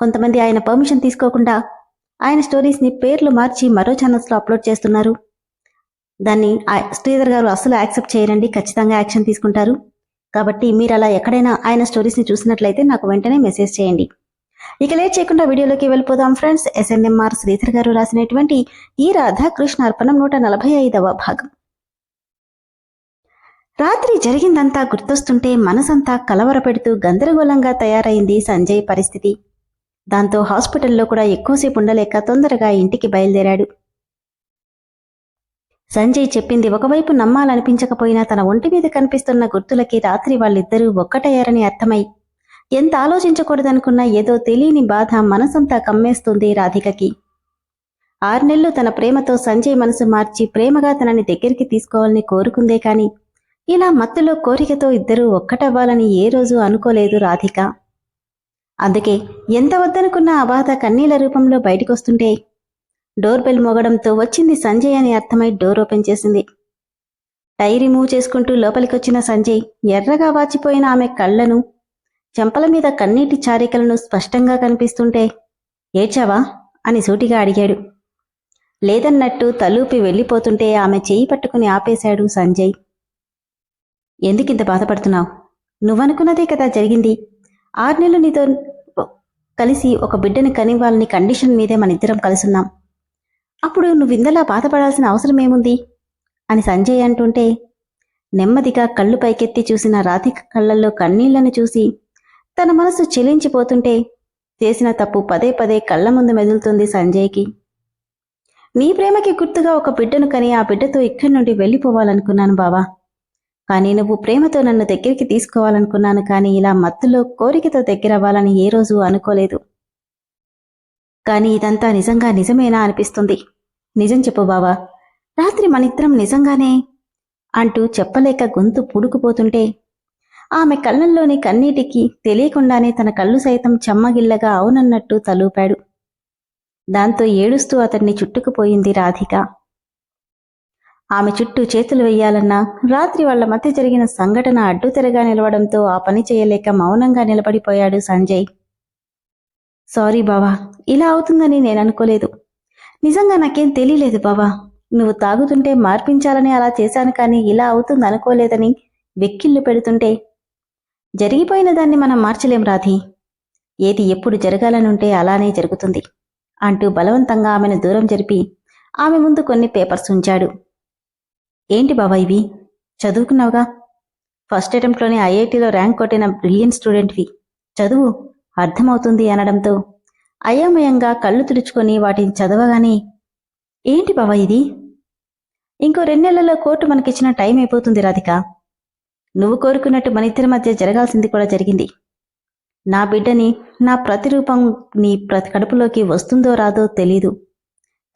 కొంతమంది ఆయన పర్మిషన్ తీసుకోకుండా ఆయన స్టోరీస్ని పేర్లు మార్చి మరో ఛానల్స్లో అప్లోడ్ చేస్తున్నారు. దాన్ని శ్రీధర్ గారు అసలు యాక్సెప్ట్ చేయరండి. ఖచ్చితంగా యాక్షన్ తీసుకుంటారు. కాబట్టి మీరు అలా ఎక్కడైనా ఆయన స్టోరీస్ని చూసినట్లయితే నాకు వెంటనే మెసేజ్ చేయండి. ఇక లేట్ చేయకుండా వీడియోలోకి వెళ్ళిపోదాం ఫ్రెండ్స్. ఎస్ఎన్ఎంఆర్ శ్రీధర్ గారు రాసినటువంటి ఈ రాధాకృష్ణ అర్పణం నూట నలభై ఐదవ భాగం. రాత్రి జరిగిందంతా గుర్తొస్తుంటే మనసంతా కలవరపెడుతూ గందరగోళంగా తయారైంది సంజయ్ పరిస్థితి. దాంతో హాస్పిటల్లో కూడా ఎక్కువసేపు ఉండలేక తొందరగా ఇంటికి బయలుదేరాడు. సంజయ్ చెప్పింది ఒకవైపు నమ్మాలనిపించకపోయినా తన ఒంటి మీద కనిపిస్తున్న గుర్తులకి రాత్రి వాళ్ళిద్దరూ ఒక్కటయ్యారని అర్థమై ఎంత ఆలోచించకూడదనుకున్నా ఏదో తెలియని బాధ మనసంతా కమ్మేస్తుంది రాధికకి. ఆరు నెలలు తన ప్రేమతో సంజయ్ మనసు మార్చి ప్రేమగా తనని దగ్గరికి తీసుకోవాలని కోరుకుందే కాని ఇలా మత్తులో కోరికతో ఇద్దరూ ఒక్కటవ్వాలని ఏ రోజు అనుకోలేదు రాధిక. అందుకే ఎంత వద్దనుకున్న ఆ బాధ కన్నీళ్ళ రూపంలో బయటికొస్తుంటే డోర్ బెల్ మోగడంతో వచ్చింది సంజయ్ అని అర్థమై డోర్ ఓపెన్ చేసింది. టై రిమూవ్ చేసుకుంటూ లోపలికొచ్చిన సంజయ్ ఎర్రగా వాచిపోయిన ఆమె కళ్ళను చెంపల మీద కన్నీటి చారికలను స్పష్టంగా కనిపిస్తుంటే ఏడ్చావా? అని సూటిగా అడిగాడు. లేదన్నట్టు తలూపి వెళ్ళిపోతుంటే ఆమె చేయి పట్టుకుని ఆపేశాడు సంజయ్. ఎందుకింత బాధపడుతున్నావు? నువ్వనుకున్నదే కదా జరిగింది. ఆరు నెలలు నీతో కలిసి ఒక బిడ్డని కనివ్వాలని కండిషన్ మీదే మన ఇద్దరం కలుసున్నాం. అప్పుడు నువ్వు ఇందలా బాధపడాల్సిన అవసరం ఏముంది? అని సంజయ్ అంటుంటే నెమ్మదిగా కళ్ళు పైకెత్తి చూసిన రాధిక కళ్ళల్లో కన్నీళ్ళను చూసి తన మనసు చెలించిపోతుంటే చేసిన తప్పు పదే పదే కళ్ళ ముందు మెదులుతుంది సంజయ్కి. నీ ప్రేమకి గుర్తుగా ఒక బిడ్డను కని ఆ బిడ్డతో ఇక్కడి నుండి వెళ్ళిపోవాలనుకున్నాను బావా. కానీ నువ్వు ప్రేమతో నన్ను దగ్గరికి తీసుకోవాలనుకున్నాను కానీ ఇలా మత్తులో కోరికతో దగ్గరవ్వాలని ఏ రోజు అనుకోలేదు. కానీ ఇదంతా నిజంగా నిజమేనా అనిపిస్తుంది. నిజం చెప్పు బావా. రాత్రి మనిద్దరం నిజంగానే అంటూ చెప్పలేక గొంతు పుడుకుపోతుంటే ఆమె కళ్ళల్లోని కన్నీటికి తెలియకుండానే తన కళ్ళు సైతం చెమ్మగిల్లగా అవునన్నట్టు తలూపాడు. దాంతో ఏడుస్తూ అతన్ని చుట్టుకుపోయింది రాధిక. ఆమె చుట్టూ చేతులు వెయ్యాలన్నా రాత్రి వాళ్ళ మధ్య జరిగిన సంఘటన అడ్డుతెరగా నిలవడంతో ఆ పని చేయలేక మౌనంగా నిలబడిపోయాడు సంజయ్. సారీ బావా ఇలా అవుతుందని నేను అనుకోలేదు. నిజంగా నాకేం తెలియలేదు బావా. నువ్వు తాగుతుంటే మార్పించాలని అలా చేశాను కానీ ఇలా అవుతుంది అనుకోలేదని వెక్కిళ్ళు పెడుతుంటే. జరిగిపోయిన దాన్ని మనం మార్చలేం రాధి. ఏది ఎప్పుడు జరగాలనుంటే అలానే జరుగుతుంది. అంటూ బలవంతంగా ఆమెను దూరం జరిపి ఆమె ముందు కొన్ని పేపర్స్ ఉంచాడు. ఏంటి బాబా ఇవి? చదువుకున్నావుగా? ఫస్ట్ అటెంప్ట్లోనే ఐఐటిలో ర్యాంక్ కొట్టిన బ్రిలియన్ స్టూడెంట్వి చదువు అర్థమవుతుంది అనడంతో అయోమయంగా కళ్ళు తుడుచుకొని వాటిని చదవగానే ఏంటి బాబా ఇది? ఇంకో రెండేళ్ళలో కోర్టు మనకిచ్చిన టైం అయిపోతుంది రాధిక. నువ్వు కోరుకున్నట్టు మన ఇద్దరి మధ్య జరగాల్సింది కూడా జరిగింది. నా బిడ్డని నా ప్రతిరూపం నీ ప్రతి కడుపులోకి వస్తుందో రాదో తెలీదు.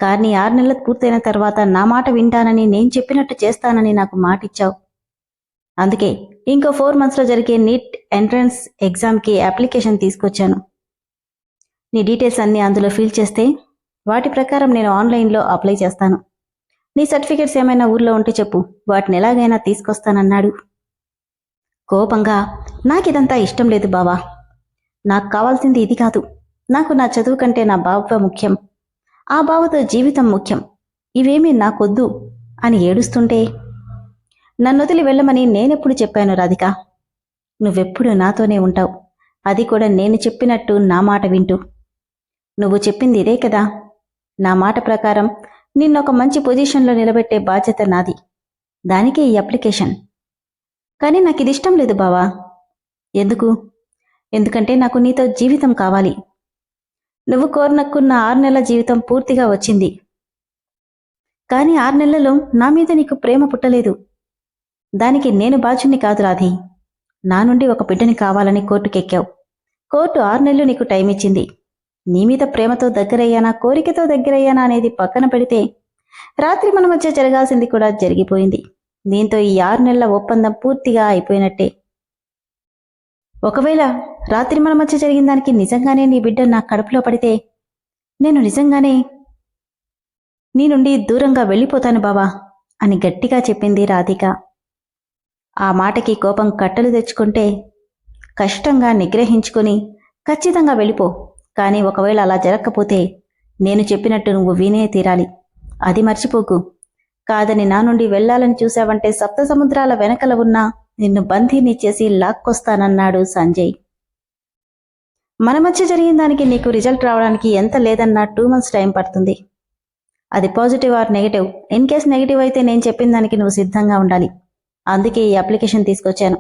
కానీ ఆరు నెలలు పూర్తయిన తర్వాత నా మాట వింటానని నేను చెప్పినట్టు చేస్తానని నాకు మాట ఇచ్చావు అందుకే ఇంకో ఫోర్ మంత్స్లో జరిగే నీట్ ఎంట్రన్స్ ఎగ్జామ్కి అప్లికేషన్ తీసుకొచ్చాను. నీ డీటెయిల్స్ అన్నీ అందులో ఫిల్ చేస్తే వాటి ప్రకారం నేను ఆన్లైన్లో అప్లై చేస్తాను. నీ సర్టిఫికెట్స్ ఏమైనా ఊర్లో ఉంటే చెప్పు వాటిని ఎలాగైనా తీసుకొస్తానన్నాడు. కోపంగా నాకిదంతా ఇష్టం లేదు బావా. నాకు కావాల్సింది ఇది కాదు. నాకు నా చదువు కంటే నా బావ ముఖ్యం. ఆ బావతో జీవితం ముఖ్యం. ఇవేమీ నాకొద్దు అని ఏడుస్తుంటే నన్నొదిలి వెళ్ళమని నేనెప్పుడు చెప్పాను రాధిక? నువ్వెప్పుడు నాతోనే ఉంటావు. అది కూడా నేను చెప్పినట్టు నా మాట వింటూ. నువ్వు చెప్పింది ఇదే కదా? నా మాట ప్రకారం నిన్నొక మంచి పొజిషన్లో నిలబెట్టే బాధ్యత నాది. దానికే ఈ అప్లికేషన్. కానీ నాకు ఇది ఇష్టం లేదు బావా. ఎందుకు? ఎందుకంటే నాకు నీతో జీవితం కావాలి. నువ్వు కోరినక్కున్న ఆరు నెలల జీవితం పూర్తిగా వచ్చింది. కానీ ఆరు నెలలలో నా మీద నీకు ప్రేమ పుట్టలేదు. దానికి నేను బాధ్యుణ్ణి కాదు రాధి. నా నుండి ఒక బిడ్డని కావాలని కోర్టుకెక్కావు. కోర్టు ఆరు నెలలు నీకు టైం ఇచ్చింది. నీ మీద ప్రేమతో దగ్గరయ్యానా కోరికతో దగ్గరయ్యానా అనేది పక్కన పెడితే రాత్రి మన మధ్య జరగాల్సింది కూడా జరిగిపోయింది. దీంతో ఈ ఆరు నెలల ఒప్పందం పూర్తిగా అయిపోయినట్టే. ఒకవేళ రాత్రి మన మధ్య జరిగిన దానికి నిజంగానే నీ బిడ్డ నా కడుపులో పడితే నేను నిజంగానే నీ నుండి దూరంగా వెళ్ళిపోతాను బావా అని గట్టిగా చెప్పింది రాధిక. ఆ మాటకి కోపం కట్టలు తెచ్చుకుంటే కష్టంగా నిగ్రహించుకుని ఖచ్చితంగా వెళ్ళిపో కానీ ఒకవేళ అలా జరగకపోతే నేను చెప్పినట్టు నువ్వు వినే తీరాలి. అది మర్చిపోకు. కాదని నా నుండి వెళ్ళాలని చూశావంటే సప్త సముద్రాల వెనకల ఉన్న నిన్ను బందీని చేసి లాక్కొస్తానన్నాడు సంజయ్. మన మధ్య జరిగిన దానికి నీకు రిజల్ట్ రావడానికి ఎంత లేదన్నా టూ మంత్స్ టైం పడుతుంది. అది positive or negative? In case negative అయితే నేను చెప్పిన దానికి నువ్వు సిద్ధంగా ఉండాలి. అందుకే ఈ అప్లికేషన్ తీసుకొచ్చాను.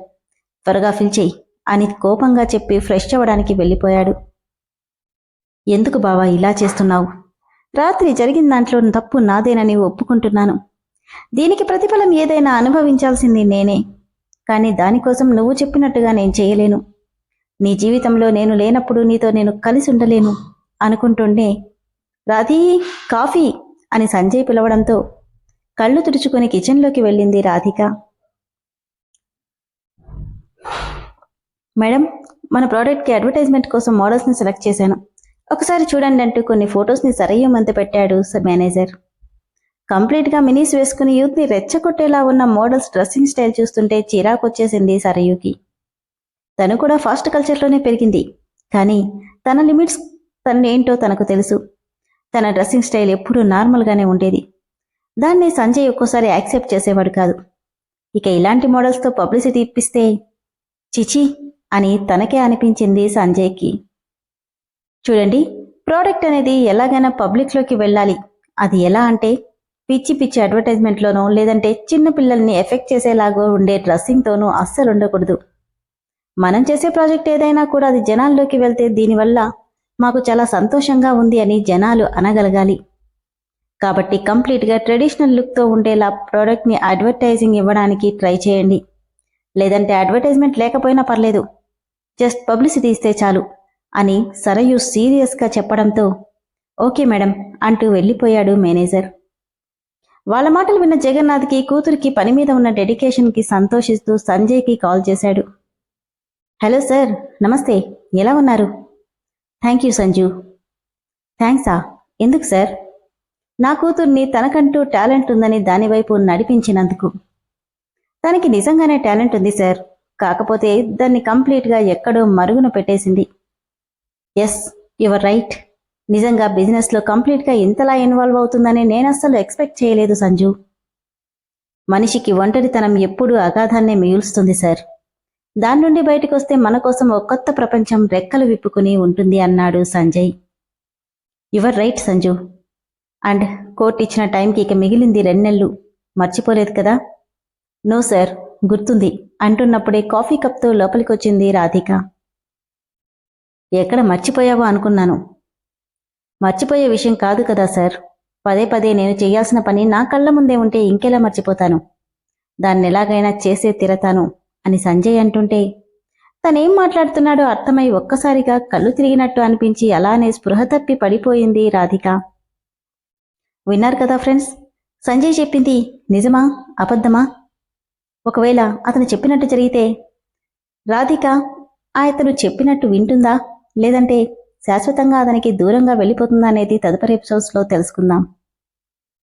త్వరగా ఫిల్ చెయ్యి అని కోపంగా చెప్పి ఫ్రెష్ అవ్వడానికి వెళ్ళిపోయాడు. ఎందుకు బావా ఇలా చేస్తున్నావు? రాత్రి జరిగిన దాంట్లో తప్పు నాదేనని ఒప్పుకుంటున్నాను. దీనికి ప్రతిఫలం ఏదైనా అనుభవించాల్సింది నేనే. కానీ దానికోసం నువ్వు చెప్పినట్టుగా నేను చేయలేను. నీ జీవితంలో నేను లేనప్పుడు నీతో నేను కలిసి ఉండలేను అనుకుంటుండే రాధీ కాఫీ అని సంజయ్ పిలవడంతో కళ్ళు తుడుచుకొని కిచెన్లోకి వెళ్ళింది రాధిక. మేడం మన ప్రోడక్ట్కి అడ్వర్టైజ్మెంట్ కోసం మోడల్స్ని సెలెక్ట్ చేశాను. ఒకసారి చూడండి అంటూ కొన్ని ఫొటోస్ని సరయ్యమంత పెట్టాడు స- మేనేజర్. కంప్లీట్గా మినీస్ వేసుకుని యూత్ని రెచ్చగొట్టేలా ఉన్న మోడల్స్ డ్రెస్సింగ్ స్టైల్ చూస్తుంటే చిరాకు వచ్చేసింది సరయుకి. తను కూడా ఫాస్ట్ కల్చర్లోనే పెరిగింది. కానీ తన లిమిట్స్ తనేంటో తనకు తెలుసు. తన డ్రెస్సింగ్ స్టైల్ ఎప్పుడూ నార్మల్గానే ఉండేది. దాన్ని సంజయ్ ఒక్కోసారి యాక్సెప్ట్ చేసేవాడు కాదు. ఇక ఇలాంటి మోడల్స్తో పబ్లిసిటీ ఇప్పిస్తే చిచి అని తనకే అనిపించింది సంజయ్కి. చూడండి ప్రోడక్ట్ అనేది ఎలాగైనా పబ్లిక్లోకి వెళ్ళాలి. అది ఎలా అంటే పిచ్చి పిచ్చి అడ్వర్టైజ్మెంట్లోనో లేదంటే చిన్న పిల్లల్ని ఎఫెక్ట్ చేసేలాగో ఉండే డ్రెస్సింగ్తోనూ అస్సలు ఉండకూడదు. మనం చేసే ప్రాజెక్ట్ ఏదైనా కూడా అది జనాల్లోకి వెళ్తే దీనివల్ల మాకు చాలా సంతోషంగా ఉంది అని జనాలు అనగలగాలి. కాబట్టి కంప్లీట్గా ట్రెడిషనల్ లుక్తో ఉండేలా ప్రోడక్ట్ని అడ్వర్టైజింగ్ ఇవ్వడానికి ట్రై చేయండి. లేదంటే అడ్వర్టైజ్మెంట్ లేకపోయినా పర్లేదు. జస్ట్ పబ్లిసిటీ ఇస్తే చాలు అని సరయు సీరియస్గా చెప్పడంతో ఓకే మేడం అంటూ వెళ్ళిపోయాడు మేనేజర్. వాళ్ళ మాటలు విన్న జగన్నాథ్కి కూతురికి పని మీద ఉన్న డెడికేషన్కి సంతోషిస్తూ సంజయ్కి కాల్ చేశాడు. హలో సార్ నమస్తే. ఎలా ఉన్నారు? Thank you Sanju. థ్యాంక్సా? ఎందుకు సార్? నా కూతుర్ని తనకంటూ టాలెంట్ ఉందని దానివైపు నడిపించినందుకు. తనకి నిజంగానే టాలెంట్ ఉంది సార్. కాకపోతే దాన్ని కంప్లీట్గా ఎక్కడో మరుగున పెట్టేసింది. Yes you're right. నిజంగా బిజినెస్లో కంప్లీట్గా ఇంతలా ఇన్వాల్వ్ అవుతుందని నేను అస్సలు ఎక్స్పెక్ట్ చేయలేదు సంజు. మనిషికి ఒంటరితనం ఎప్పుడూ అగాధాన్నే మిగులుస్తుంది సార్. దాని నుండి బయటకు వస్తే మన కోసం ఒక కొత్త ప్రపంచం రెక్కలు విప్పుకుని ఉంటుంది అన్నాడు Sanjay. You're right Sanju. And court ఇచ్చిన టైంకి ఇక మిగిలింది రెండెళ్ళు మర్చిపోలేదు కదా? No sir. గుర్తుంది. అంటున్నప్పుడే కాఫీ కప్తో లోపలికొచ్చింది రాధిక. ఎక్కడ మర్చిపోయావో అనుకున్నాను. మర్చిపోయే విషయం కాదు కదా సార్. పదే పదే నేను చేయాల్సిన పని నా కళ్ళ ముందే ఉంటే ఇంకెలా మర్చిపోతాను? దాన్ని ఎలాగైనా చేసే తిరతాను అని సంజయ్ అంటుంటే తనేం మాట్లాడుతున్నాడో అర్థమై ఒక్కసారిగా కళ్ళు తిరిగినట్టు అనిపించి అలానే స్పృహ తప్పి పడిపోయింది రాధిక. విన్నారు కదా ఫ్రెండ్స్? సంజయ్ చెప్పింది నిజమా? అబద్ధమా? ఒకవేళ అతను చెప్పినట్టు జరిగితే రాధిక అతను చెప్పినట్టు వింటుందా? లేదంటే శాశ్వతంగా అతనికి దూరంగా వెళ్ళిపోతుందనేది తదుపరి తదుపరి ఎపిసోడ్స్లో తెలుసుకుందాం.